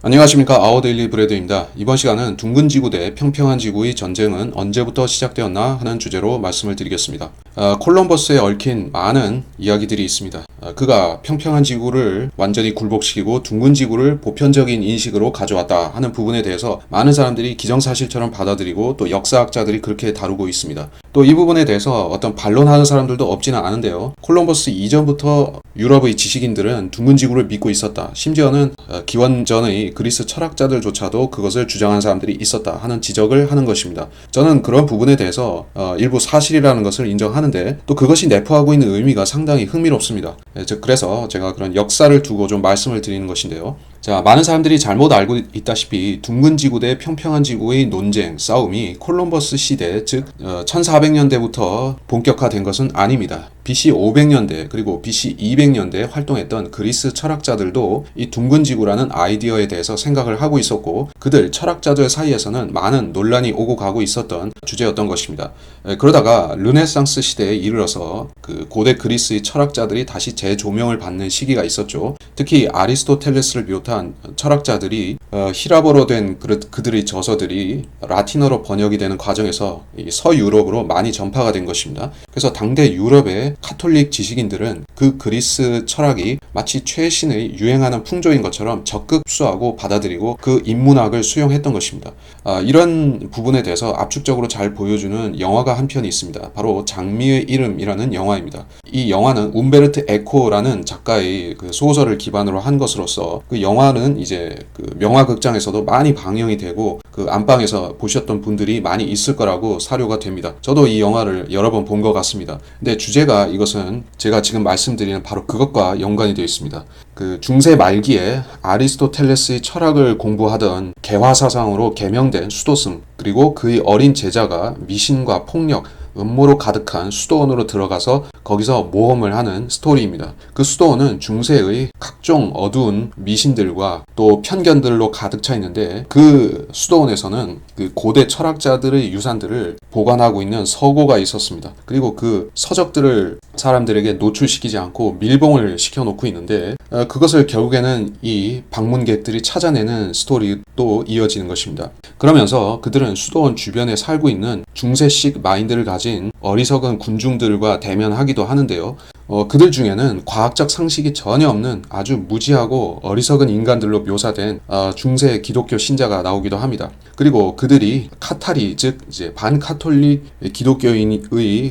안녕하십니까 아워데일리 브레드입니다. 이번 시간은 둥근 지구 대 평평한 지구의 전쟁은 언제부터 시작되었나 하는 주제로 말씀을 드리겠습니다. 아, 콜럼버스에 얽힌 많은 이야기들이 있습니다. 아, 그가 평평한 지구를 완전히 굴복시키고 둥근 지구를 보편적인 인식으로 가져왔다 하는 부분에 대해서 많은 사람들이 기정사실처럼 받아들이고 또 역사학자들이 그렇게 다루고 있습니다. 또 이 부분에 대해서 어떤 반론하는 사람들도 없지는 않은데요. 콜럼버스 이전부터 유럽의 지식인들은 둥근 지구를 믿고 있었다. 심지어는 어, 기원전의 그리스 철학자들조차도 그것을 주장한 사람들이 있었다 하는 지적을 하는 것입니다. 저는 그런 부분에 대해서 어, 일부 사실이라는 것을 인정하는 데 또 그것이 내포하고 있는 의미가 상당히 흥미롭습니다. 예, 즉 그래서 제가 그런 역사를 두고 좀 말씀을 드리는 것인데요. 자, 많은 사람들이 잘못 알고 있다시피 둥근 지구 대 평평한 지구의 논쟁, 싸움이 콜럼버스 시대, 즉 1400년대부터 본격화된 것은 아닙니다. BC 500년대 그리고 BC 200년대에 활동했던 그리스 철학자들도 이 둥근 지구라는 아이디어에 대해서 생각을 하고 있었고 그들 철학자들 사이에서는 많은 논란이 오고 가고 있었던 주제였던 것입니다. 그러다가 르네상스 시대에 이르러서 그 고대 그리스의 철학자들이 다시 재조명을 받는 시기가 있었죠. 특히 아리스토텔레스를 비롯한 철학자들이 어, 히라버로 된 그들의 저서들이 라틴어로 번역이 되는 과정에서 서유럽으로 많이 전파가 된 것입니다. 그래서 당대 유럽의 카톨릭 지식인들은 그 그리스 철학이 마치 최신의 유행하는 풍조인 것처럼 적극 수하고 받아들이고 그 인문학을 수용했던 것입니다. 아, 이런 부분에 대해서 압축적으로 잘 보여주는 영화가 한 편이 있습니다. 바로 장미의 이름이라는 영화입니다. 이 영화는 움베르트 에코라는 작가의 그 소설을 기반으로 한 것으로서 그 영화는 이제 그 명화극장에서도 많이 방영이 되고 그 안방에서 보셨던 분들이 많이 있을 거라고 사료가 됩니다. 저도 이 영화를 여러 번 본 것 같습니다. 근데 주제가 이것은 제가 지금 말씀드리는 바로 그것과 연관이 되어 있습니다. 그 중세 말기에 아리스토텔레스의 철학을 공부하던 개화 사상으로 개명된 수도승 그리고 그의 어린 제자가 미신과 폭력 음모로 가득한 수도원으로 들어가서 거기서 모험을 하는 스토리입니다. 그 수도원은 중세의 각종 어두운 미신들과 또 편견들로 가득 차 있는데 그 수도원에서는 그 고대 철학자들의 유산들을 보관하고 있는 서고가 있었습니다. 그리고 그 서적들을 사람들에게 노출시키지 않고 밀봉을 시켜놓고 있는데 어, 그것을 결국에는 이 방문객들이 찾아내는 스토리도 이어지는 것입니다. 그러면서 그들은 수도원 주변에 살고 있는 중세식 마인드를 가진 어리석은 군중들과 대면하기도 하는데요. 어, 그들 중에는 과학적 상식이 전혀 없는 아주 무지하고 어리석은 인간들로 묘사된 어, 중세 기독교 신자가 나오기도 합니다. 그리고 그들이 카타리 즉 이제 반카톨릭 기독교인의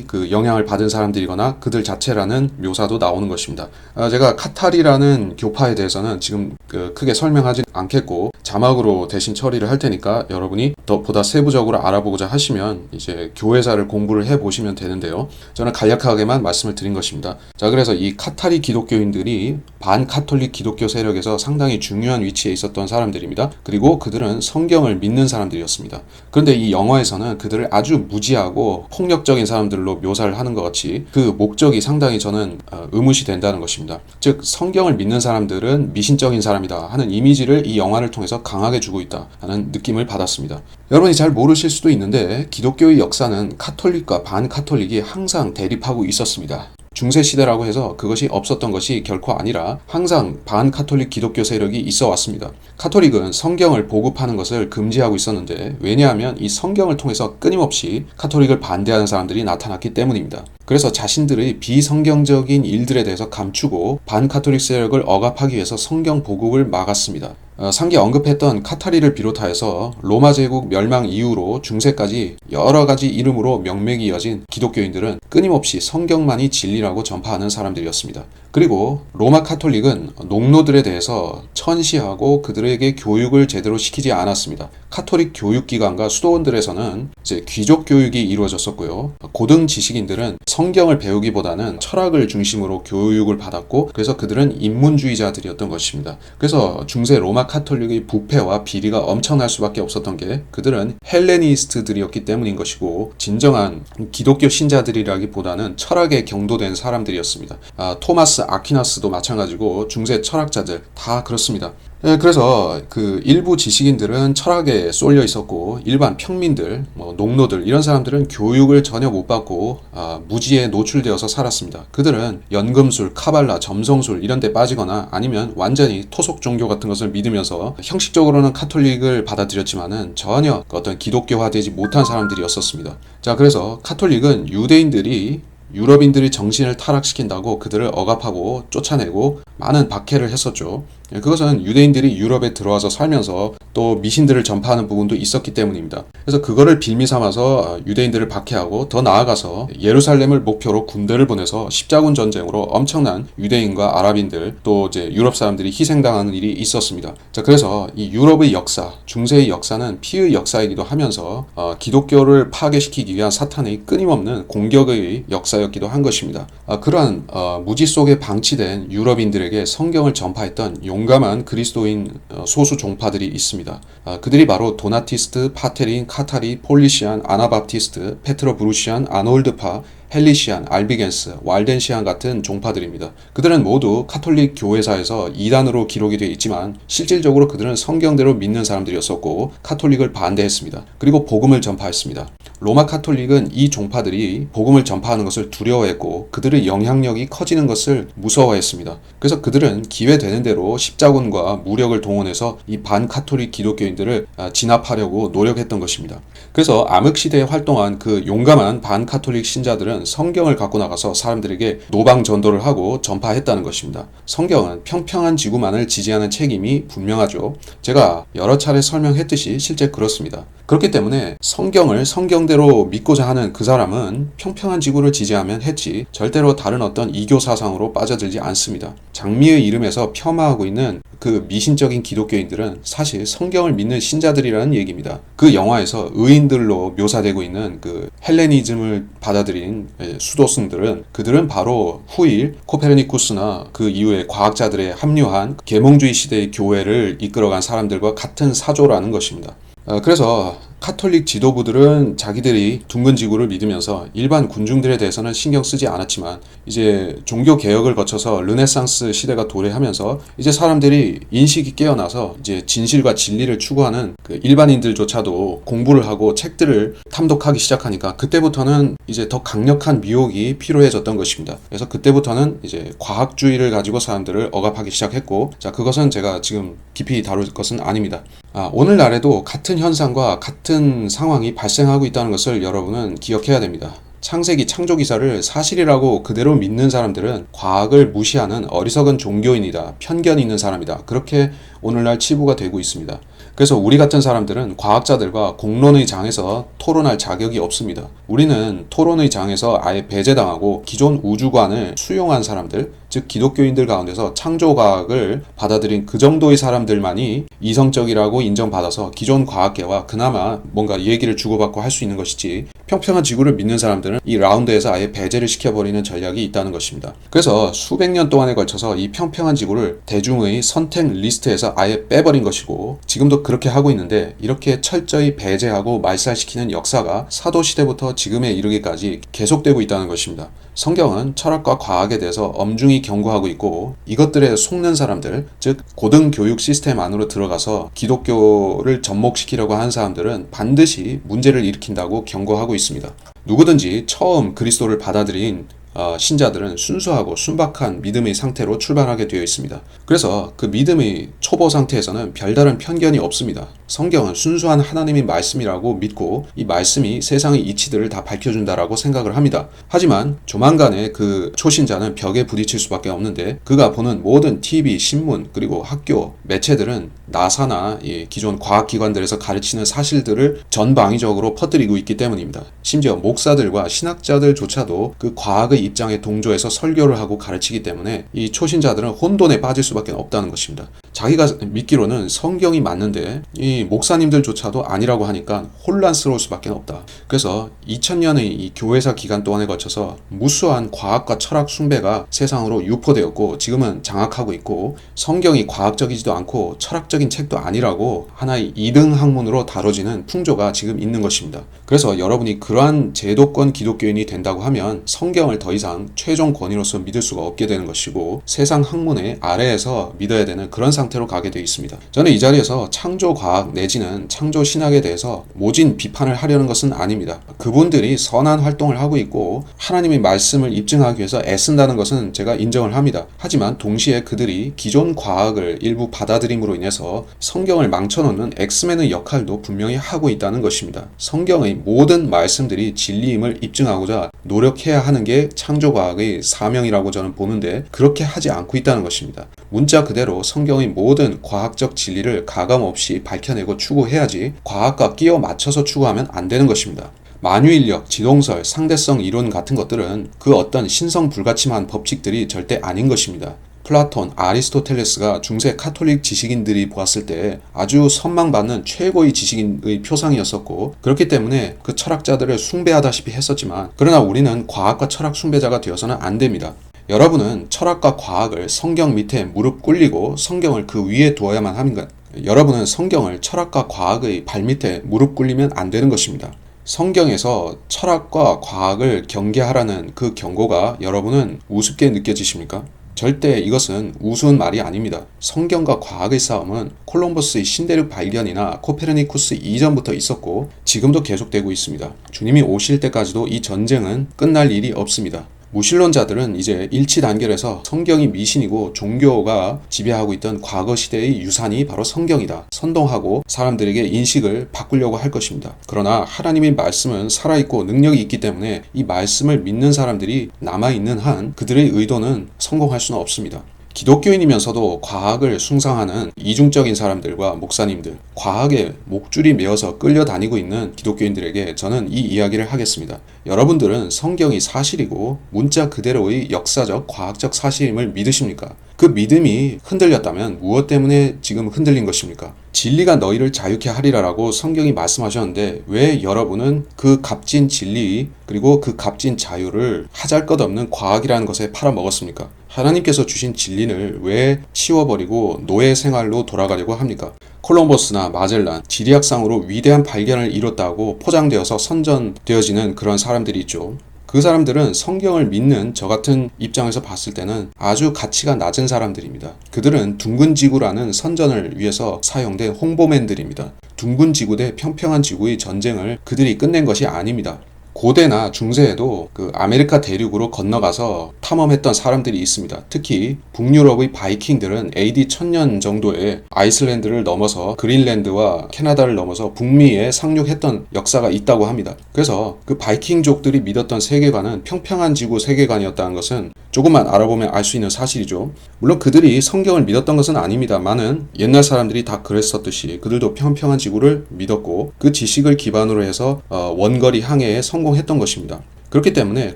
그 영향을 받은 사람들이거나 그들 자체라는 묘사도 나오는 것입니다. 어, 제가 카타리라는 교파에 대해서는 지금 그 크게 설명하지 않겠고 자막으로 대신 처리를 할 테니까 여러분이 더 보다 세부적으로 알아보고자 하시면 이제 교회사를 공부를 해 보시면 되는데요. 저는 간략하게만 말씀을 드린 것입니다. 자, 그래서 이 카타리 기독교인들이 반카톨릭 기독교 세력에서 상당히 중요한 위치에 있었던 사람들입니다. 그리고 그들은 성경을 믿는 사람들이었습니다. 그런데 이 영화에서는 그들을 아주 무지하고 폭력적인 사람들로 묘사를 하는 것 같이 그 목적이 상당히 저는 어, 의무시 된다는 것입니다. 즉, 성경을 믿는 사람들은 미신적인 사람이다 하는 이미지를 이 영화를 통해서 강하게 주고 있다 하는 느낌을 받았습니다. 여러분이 잘 모르실 수도 있는데 기독교의 역사는 카톨릭과 반카톨릭이 항상 대립하고 있었습니다. 중세 시대라고 해서 그것이 없었던 것이 결코 아니라 항상 반카톨릭 기독교 세력이 있어 왔습니다. 카톨릭은 성경을 보급하는 것을 금지하고 있었는데 왜냐하면 이 성경을 통해서 끊임없이 카톨릭을 반대하는 사람들이 나타났기 때문입니다. 그래서 자신들의 비성경적인 일들에 대해서 감추고 반카톨릭 세력을 억압하기 위해서 성경 보급을 막았습니다. 어, 상기 언급했던 카타리를 비롯하여서 로마 제국 멸망 이후로 중세까지 여러 가지 이름으로 명맥이 이어진 기독교인들은 끊임없이 성경만이 진리라고 전파하는 사람들이었습니다. 그리고 로마 카톨릭은 농노들에 대해서 천시하고 그들에게 교육을 제대로 시키지 않았습니다. 카톨릭 교육기관과 수도원들에서는 이제 귀족 교육이 이루어졌었고요. 고등 지식인들은 성경을 배우기보다는 철학을 중심으로 교육을 받았고 그래서 그들은 인문주의자들이었던 것입니다. 그래서 중세 로마 카톨릭의 부패와 비리가 엄청날 수밖에 없었던 게 그들은 헬레니스트들이었기 때문인 것이고 진정한 기독교 신자들이라기보다는 철학에 경도된 사람들이었습니다. 아, 토마스 아퀴나스도 마찬가지고 중세 철학자들 다 그렇습니다. 예, 그래서 그 일부 지식인들은 철학에 쏠려 있었고 일반 평민들, 뭐 농노들 이런 사람들은 교육을 전혀 못 받고 아, 무지에 노출되어서 살았습니다. 그들은 연금술, 카발라, 점성술 이런 데 빠지거나 아니면 완전히 토속 종교 같은 것을 믿으면서 형식적으로는 카톨릭을 받아들였지만은 전혀 어떤 기독교화되지 못한 사람들이었었습니다. 자, 그래서 카톨릭은 유대인들이 유럽인들이 정신을 타락시킨다고 그들을 억압하고 쫓아내고 많은 박해를 했었죠. 예, 그것은 유대인들이 유럽에 들어와서 살면서 또 미신들을 전파하는 부분도 있었기 때문입니다. 그래서 그거를 빌미 삼아서 아, 유대인들을 박해하고 더 나아가서 예루살렘을 목표로 군대를 보내서 십자군 전쟁으로 엄청난 유대인과 아랍인들 또 이제 유럽 사람들이 희생당하는 일이 있었습니다. 자, 그래서 이 유럽의 역사, 중세의 역사는 피의 역사이기도 하면서 어, 기독교를 파괴시키기 위한 사탄의 끊임없는 공격의 역사였기도 한 것입니다. 아, 그러한 어, 무지 속에 방치된 유럽인들에게 성경을 전파했던 용 감한 그리스도인 어, 소수 종파들이 있습니다. 아, 그들이 바로 도나티스트, 파테린, 카타리, 폴리시안, 아나바프티스트, 페트로 브루시안, 아놀드파, 헬리시안, 알비겐스, 왈덴시안 같은 종파들입니다. 그들은 모두 카톨릭 교회사에서 이단으로 기록이 되어 있지만 실질적으로 그들은 성경대로 믿는 사람들이었었고 카톨릭을 반대했습니다. 그리고 복음을 전파했습니다. 로마 카톨릭은 이 종파들이 복음을 전파하는 것을 두려워했고 그들의 영향력이 커지는 것을 무서워했습니다. 그래서 그들은 기회 되는 대로 십자군과 무력을 동원해서 이 반카톨릭 기독교인들을 아, 진압하려고 노력했던 것입니다. 그래서 암흑 시대에 활동한 그 용감한 반카톨릭 신자들은 성경을 갖고 나가서 사람들에게 노방 전도를 하고 전파했다는 것입니다. 성경은 평평한 지구만을 지지하는 책임이 분명하죠. 제가 여러 차례 설명했듯이 실제 그렇습니다. 그렇기 때문에 성경을 성경대로 믿고자 하는 그 사람은 평평한 지구를 지지하면 했지 절대로 다른 어떤 이교 사상으로 빠져들지 않습니다. 장미의 이름에서 폄하하고 있는 그 미신적인 기독교인들은 사실 성경을 믿는 신자들이라는 얘기입니다. 그 영화에서 의인들로 묘사되고 있는 그 헬레니즘을 받아들인 예, 수도승들은 그들은 바로 후일 코페르니쿠스나 그 이후에 과학자들의 합류한 계몽주의 시대의 교회를 이끌어간 사람들과 같은 사조라는 것입니다. 어, 그래서 카톨릭 지도부들은 자기들이 둥근 지구를 믿으면서 일반 군중들에 대해서는 신경 쓰지 않았지만 이제 종교 개혁을 거쳐서 르네상스 시대가 도래하면서 이제 사람들이 인식이 깨어나서 이제 진실과 진리를 추구하는 그 일반인들조차도 공부를 하고 책들을 탐독하기 시작하니까 그때부터는 이제 더 강력한 미혹이 필요해졌던 것입니다. 그래서 그때부터는 이제 과학주의를 가지고 사람들을 억압하기 시작했고 자 그것은 제가 지금 깊이 다룰 것은 아닙니다. 아, 오늘날에도 같은 현상과 같은 상황이 발생하고 있다는 것을 여러분은 기억해야 됩니다. 창세기 창조 기사를 사실이라고 그대로 믿는 사람들은 과학을 무시하는 어리석은 종교인이다. 편견이 있는 사람이다. 그렇게 오늘날 치부가 되고 있습니다. 그래서 우리 같은 사람들은 과학자들과 공론의 장에서 토론할 자격이 없습니다. 우리는 토론의 장에서 아예 배제당하고 기존 우주관을 수용한 사람들, 즉 기독교인들 가운데서 창조과학을 받아들인 그 정도의 사람들만이 이성적이라고 인정받아서 기존 과학계와 그나마 뭔가 얘기를 주고받고 할 수 있는 것이지 평평한 지구를 믿는 사람들은 이 라운드에서 아예 배제를 시켜버리는 전략이 있다는 것입니다. 그래서 수백 년 동안에 걸쳐서 이 평평한 지구를 대중의 선택 리스트에서 아예 빼버린 것이고 지금 도 그렇게 하고 있는데 이렇게 철저히 배제하고 말살시키는 역사가 사도 시대부터 지금에 이르기까지 계속되고 있다는 것입니다. 성경은 철학과 과학에 대해서 엄중히 경고하고 있고 이것들에 속는 사람들, 즉 고등 교육 시스템 안으로 들어가서 기독교를 접목시키려고 하는 사람들은 반드시 문제를 일으킨다고 경고하고 있습니다. 누구든지 처음 그리스도를 받아들인 어, 신자들은 순수하고 순박한 믿음의 상태로 출발하게 되어 있습니다. 그래서 그 믿음의 초보 상태에서는 별다른 편견이 없습니다. 성경은 순수한 하나님의 말씀이라고 믿고 이 말씀이 세상의 이치들을 다 밝혀준다라고 생각을 합니다. 하지만 조만간에 그 초신자는 벽에 부딪힐 수밖에 없는데 그가 보는 모든 TV, 신문 그리고 학교, 매체들은 나사나 기존 과학기관들에서 가르치는 사실들을 전방위적으로 퍼뜨리고 있기 때문입니다. 심지어 목사들과 신학자들조차도 그 과학 의 입장에 동조해서 설교를 하고 가르치기 때문에 이 초신자들은 혼돈에 빠질 수밖에 없다는 것입니다. 자기가 믿기로는 성경이 맞는데 이 목사님들조차도 아니라고 하니까 혼란스러울 수밖에 없다. 그래서 2000년의 이 교회사 기간 동안에 거쳐서 무수한 과학과 철학 숭배가 세상으로 유포되었고 지금은 장악하고 있고 성경이 과학적이지도 않고 철학적인 책도 아니라고 하나의 2등 학문으로 다뤄지는 풍조가 지금 있는 것입니다. 그래서 여러분이 그러한 제도권 기독교인이 된다고 하면 성경을 더 이상 최종 권위로서 믿을 수가 없게 되는 것이고 세상 학문의 아래에서 믿어야 되는 그런 상태 상태로 가게 되어 있습니다. 저는 이 자리에서 창조 과학 내지는 창조 신학에 대해서 모진 비판을 하려는 것은 아닙니다. 그분들이 선한 활동을 하고 있고 하나님의 말씀을 입증하기 위해서 애쓴다는 것은 제가 인정을 합니다. 하지만 동시에 그들이 기존 과학을 일부 받아들임으로 인해서 성경을 망쳐놓는 엑스맨의 역할도 분명히 하고 있다는 것입니다. 성경의 모든 말씀들이 진리임을 입증하고자 노력해야 하는 게 창조과학의 사명이라고 저는 보는데 그렇게 하지 않고 있다는 것입니다. 문자 그대로 성경의 모든 과학적 진리를 가감 없이 밝혀내고 추구해야지 과학과 끼워 맞춰서 추구하면 안 되는 것입니다. 만유인력, 지동설, 상대성 이론 같은 것들은 그 어떤 신성 불가침한 법칙들이 절대 아닌 것입니다. 플라톤, 아리스토텔레스가 중세 카톨릭 지식인들이 보았을 때 아주 선망받는 최고의 지식인의 표상이었었고 그렇기 때문에 그 철학자들을 숭배하다시피 했었지만 그러나 우리는 과학과 철학 숭배자가 되어서는 안 됩니다. 여러분은 철학과 과학을 성경 밑에 무릎 꿇리고 성경을 그 위에 두어야만 합니다. 여러분은 성경을 철학과 과학의 발밑에 무릎 꿇리면 안 되는 것입니다. 성경에서 철학과 과학을 경계하라는 그 경고가 여러분은 우습게 느껴지십니까? 절대 이것은 우스운 말이 아닙니다. 성경과 과학의 싸움은 콜럼버스의 신대륙 발견이나 코페르니쿠스 이전부터 있었고 지금도 계속되고 있습니다. 주님이 오실 때까지도 이 전쟁은 끝날 일이 없습니다. 무신론자들은 이제 일치 단결해서 성경이 미신이고 종교가 지배하고 있던 과거 시대의 유산이 바로 성경이다. 선동하고 사람들에게 인식을 바꾸려고 할 것입니다. 그러나 하나님의 말씀은 살아있고 능력이 있기 때문에 이 말씀을 믿는 사람들이 남아있는 한 그들의 의도는 성공할 수는 없습니다. 기독교인이면서도 과학을 숭상하는 이중적인 사람들과 목사님들, 과학에 목줄이 메어서 끌려다니고 있는 기독교인들에게 저는 이 이야기를 하겠습니다. 여러분들은 성경이 사실이고 문자 그대로의 역사적, 과학적 사실임을 믿으십니까? 그 믿음이 흔들렸다면 무엇 때문에 지금 흔들린 것입니까? 진리가 너희를 자유케 하리라라고 성경이 말씀하셨는데 왜 여러분은 그 값진 진리 그리고 그 값진 자유를 하잘것없는 과학이라는 것에 팔아먹었습니까? 하나님께서 주신 진리를 왜 치워버리고 노예 생활로 돌아가려고 합니까? 콜럼버스나 마젤란, 지리학상으로 위대한 발견을 이뤘다고 포장되어서 선전되어지는 그런 사람들이 있죠. 그 사람들은 성경을 믿는 저 같은 입장에서 봤을 때는 아주 가치가 낮은 사람들입니다. 그들은 둥근 지구라는 선전을 위해서 사용된 홍보맨들입니다. 둥근 지구 대 평평한 지구의 전쟁을 그들이 끝낸 것이 아닙니다. 고대나 중세에도 그 아메리카 대륙으로 건너가서 탐험했던 사람들이 있습니다. 특히 북유럽의 바이킹들은 AD 1000년 정도에 아이슬란드를 넘어서 그린랜드와 캐나다를 넘어서 북미에 상륙했던 역사가 있다고 합니다. 그래서 그 바이킹족들이 믿었던 세계관은 평평한 지구 세계관이었다는 것은 조금만 알아보면 알 수 있는 사실이죠. 물론 그들이 성경을 믿었던 것은 아닙니다만은 옛날 사람들이 다 그랬었듯이 그들도 평평한 지구를 믿었고 그 지식을 기반으로 해서 어, 원거리 항해에 성공했던 것입니다. 그렇기 때문에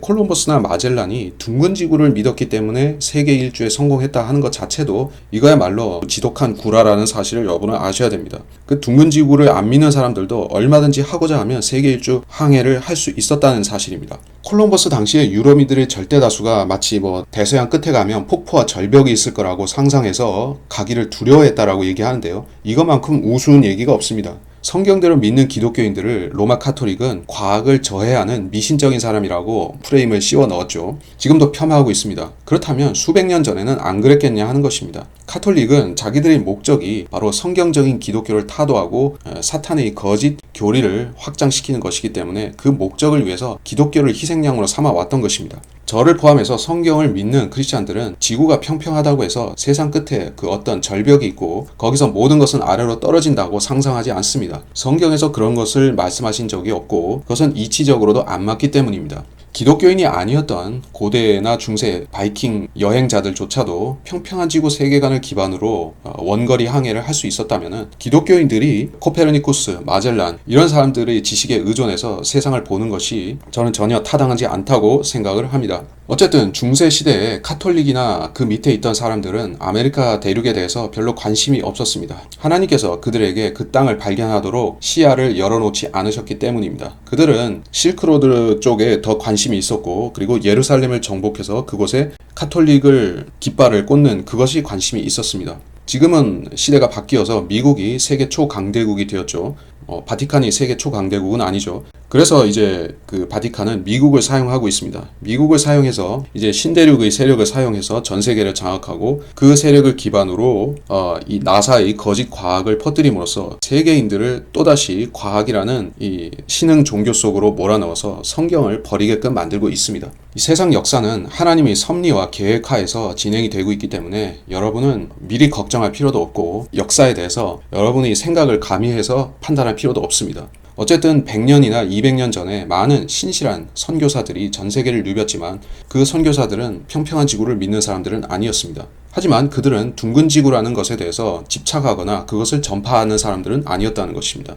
콜럼버스나 마젤란이 둥근 지구를 믿었기 때문에 세계 일주에 성공했다 하는 것 자체도 이거야말로 지독한 구라라는 사실을 여러분은 아셔야 됩니다. 그 둥근 지구를 안 믿는 사람들도 얼마든지 하고자 하면 세계 일주 항해를 할 수 있었다는 사실입니다. 콜럼버스 당시에 유럽인들의 절대 다수가 마치 뭐 대서양 끝에 가면 폭포와 절벽이 있을 거라고 상상해서 가기를 두려워했다라고 얘기하는데요. 이것만큼 우스운 얘기가 없습니다. 성경대로 믿는 기독교인들을 로마 카톨릭은 과학을 저해하는 미신적인 사람이라고 프레임을 씌워 넣었죠. 지금도 폄하하고 있습니다. 그렇다면 수백 년 전에는 안 그랬겠냐 하는 것입니다. 카톨릭은 자기들의 목적이 바로 성경적인 기독교를 타도하고 사탄의 거짓 교리를 확장시키는 것이기 때문에 그 목적을 위해서 기독교를 희생양으로 삼아 왔던 것입니다. 저를 포함해서 성경을 믿는 크리스찬들은 지구가 평평하다고 해서 세상 끝에 그 어떤 절벽이 있고 거기서 모든 것은 아래로 떨어진다고 상상하지 않습니다. 성경에서 그런 것을 말씀하신 적이 없고 그것은 이치적으로도 안 맞기 때문입니다. 기독교인이 아니었던 고대나 중세 바이킹 여행자들조차도 평평한 지구 세계관을 기반으로 어, 원거리 항해를 할 수 있었다면 기독교인들이 코페르니쿠스, 마젤란 이런 사람들의 지식에 의존해서 세상을 보는 것이 저는 전혀 타당하지 않다고 생각을 합니다. 어쨌든 중세 시대에 카톨릭이나 그 밑에 있던 사람들은 아메리카 대륙에 대해서 별로 관심이 없었습니다. 하나님께서 그들에게 그 땅을 발견하도록 시야를 열어놓지 않으셨기 때문입니다. 그들은 실크로드 쪽에 더 관심 이 있었고 그리고 예루살렘을 정복해서 그곳에 카톨릭을 깃발을 꽂는 그것이 관심이 있었습니다. 지금은 시대가 바뀌어서 미국이 세계 초강대국이 되었죠. 어, 바티칸이 세계 초강대국은 아니죠. 그래서 이제 그 바티칸은 미국을 사용하고 있습니다. 미국을 사용해서 이제 신대륙의 세력을 사용해서 전 세계를 장악하고 그 세력을 기반으로 어, 이 나사의 거짓 과학을 퍼뜨림으로써 세계인들을 또다시 과학이라는 이 신흥 종교 속으로 몰아넣어서 성경을 버리게끔 만들고 있습니다. 이 세상 역사는 하나님의 섭리와 계획하에서 진행이 되고 있기 때문에 여러분은 미리 걱정할 필요도 없고 역사에 대해서 여러분의 생각을 가미해서 판단할 필요도 없습니다. 어쨌든 100년이나 200년 전에 많은 신실한 선교사들이 전 세계를 누볐지만 그 선교사들은 평평한 지구를 믿는 사람들은 아니었습니다. 하지만 그들은 둥근 지구라는 것에 대해서 집착하거나 그것을 전파하는 사람들은 아니었다는 것입니다.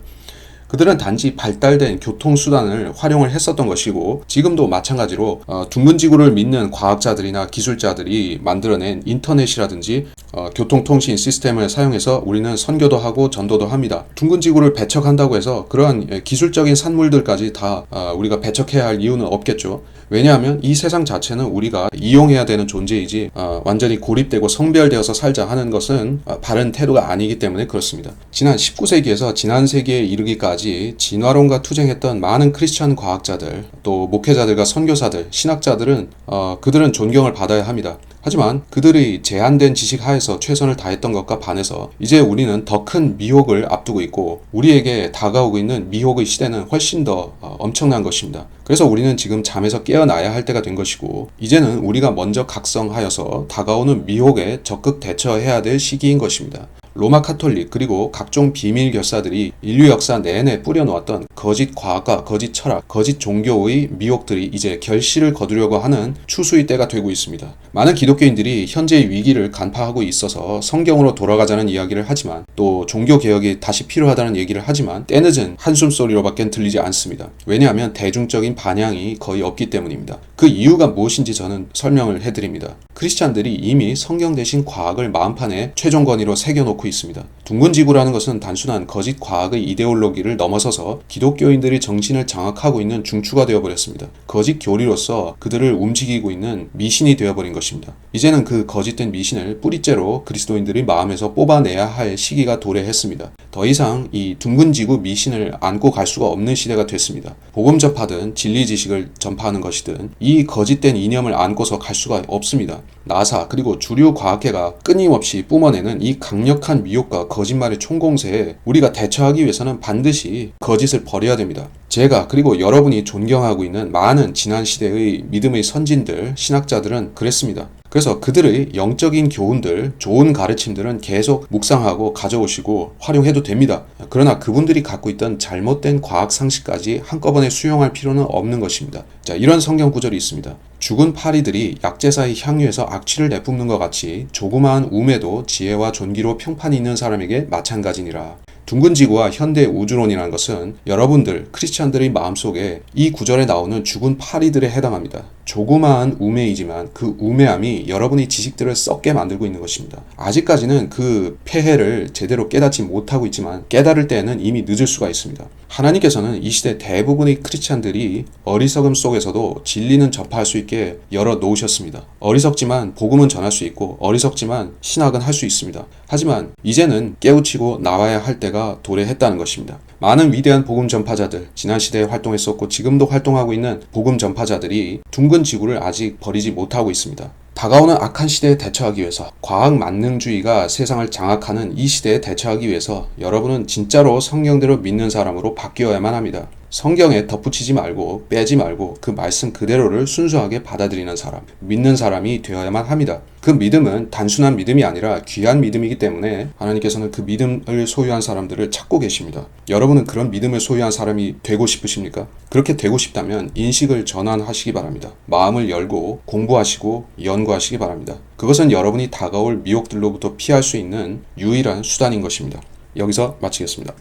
그들은 단지 발달된 교통수단을 활용을 했었던 것이고 지금도 마찬가지로 어, 둥근 지구를 믿는 과학자들이나 기술자들이 만들어낸 인터넷이라든지 어, 교통통신 시스템을 사용해서 우리는 선교도 하고 전도도 합니다. 둥근 지구를 배척한다고 해서 그러한 예, 기술적인 산물들까지 다 어, 우리가 배척해야 할 이유는 없겠죠. 왜냐하면 이 세상 자체는 우리가 이용해야 되는 존재이지 어, 완전히 고립되고 성별되어서 살자 하는 것은 어, 바른 태도가 아니기 때문에 그렇습니다. 지난 19세기에서 지난 세기에 이르기까지 진화론과 투쟁했던 많은 크리스천 과학자들 또 목회자들과 선교사들 신학자들은 어, 그들은 존경을 받아야 합니다. 하지만 그들의 제한된 지식 하에서 최선을 다했던 것과 반해서 이제 우리는 더 큰 미혹을 앞두고 있고 우리에게 다가오고 있는 미혹의 시대는 훨씬 더 어, 엄청난 것입니다. 그래서 우리는 지금 잠에서 깨어나야 할 때가 된 것이고 이제는 우리가 먼저 각성하여서 다가오는 미혹에 적극 대처해야 될 시기인 것입니다. 로마 카톨릭 그리고 각종 비밀 결사들이 인류 역사 내내 뿌려놓았던 거짓 과학과 거짓 철학, 거짓 종교의 미혹들이 이제 결실을 거두려고 하는 추수의 때가 되고 있습니다. 많은 기독교인들이 현재의 위기를 간파하고 있어서 성경으로 돌아가자는 이야기를 하지만 또 종교 개혁이 다시 필요하다는 얘기를 하지만 때늦은 한숨 소리로밖엔 들리지 않습니다. 왜냐하면 대중적인 반향이 거의 없기 때문입니다. 그 이유가 무엇인지 저는 설명을 해드립니다. 크리스찬들이 이미 성경 대신 과학을 마음판에 최종 권위로 새겨놓고 있습니다. 둥근 지구라는 것은 단순한 거짓 과학의 이데올로기를 넘어서서 기독교인들의 정신을 장악하고 있는 중추가 되어버렸습니다. 거짓 교리로서 그들을 움직이고 있는 미신이 되어버린 것입니다. 이제는 그 거짓된 미신을 뿌리째로 그리스도인들의 마음에서 뽑아내야 할 시기가 도래했습니다. 더 이상 이 둥근 지구 미신을 안고 갈 수가 없는 시대가 됐습니다. 복음 접하든 진리 지식을 전파하는 것이든 이 거짓된 이념을 안고서 갈 수가 없습니다. 나사 그리고 주류 과학계가 끊임없이 뿜어내는 이 강력한 미혹과 거짓말의 총공세에 우리가 대처하기 위해서는 반드시 거짓을 버려야 됩니다. 제가 그리고 여러분이 존경하고 있는 많은 지난 시대의 믿음의 선진들, 신학자들은 그랬습니다. 그래서 그들의 영적인 교훈들, 좋은 가르침들은 계속 묵상하고 가져오시고 활용해도 됩니다. 그러나 그분들이 갖고 있던 잘못된 과학 상식까지 한꺼번에 수용할 필요는 없는 것입니다. 자, 이런 성경 구절이 있습니다. 죽은 파리들이 약제사의 향유에서 악취를 내뿜는 것 같이 조그마한 우매도 지혜와 존귀로 평판이 있는 사람에게 마찬가지니라. 둥근 지구와 현대 우주론이라는 것은 여러분들 크리스찬들의 마음속에 이 구절에 나오는 죽은 파리들에 해당합니다. 조그마한 우매이지만 그 우매함이 여러분의 지식들을 썩게 만들고 있는 것입니다. 아직까지는 그 폐해를 제대로 깨닫지 못하고 있지만 깨달을 때에는 이미 늦을 수가 있습니다. 하나님께서는 이 시대 대부분의 크리스찬들이 어리석음 속에서도 진리는 접할 수 있게 열어 놓으셨습니다. 어리석지만 복음은 전할 수 있고 어리석지만 신학은 할 수 있습니다. 하지만 이제는 깨우치고 나와야 할 때가 도래했다는 것입니다. 많은 위대한 복음 전파자들, 지난 시대에 활동했었고 지금도 활동하고 있는 복음 전파자들이 둥근 지구를 아직 버리지 못하고 있습니다. 다가오는 악한 시대에 대처하기 위해서 과학 만능주의가 세상을 장악하는 이 시대에 대처하기 위해서 여러분은 진짜로 성경대로 믿는 사람으로 바뀌어야만 합니다. 성경에 덧붙이지 말고 빼지 말고 그 말씀 그대로를 순수하게 받아들이는 사람, 믿는 사람이 되어야만 합니다. 그 믿음은 단순한 믿음이 아니라 귀한 믿음이기 때문에 하나님께서는 그 믿음을 소유한 사람들을 찾고 계십니다. 여러분은 그런 믿음을 소유한 사람이 되고 싶으십니까? 그렇게 되고 싶다면 인식을 전환하시기 바랍니다. 마음을 열고 공부하시고 연구하시기 바랍니다. 그것은 여러분이 다가올 미혹들로부터 피할 수 있는 유일한 수단인 것입니다. 여기서 마치겠습니다.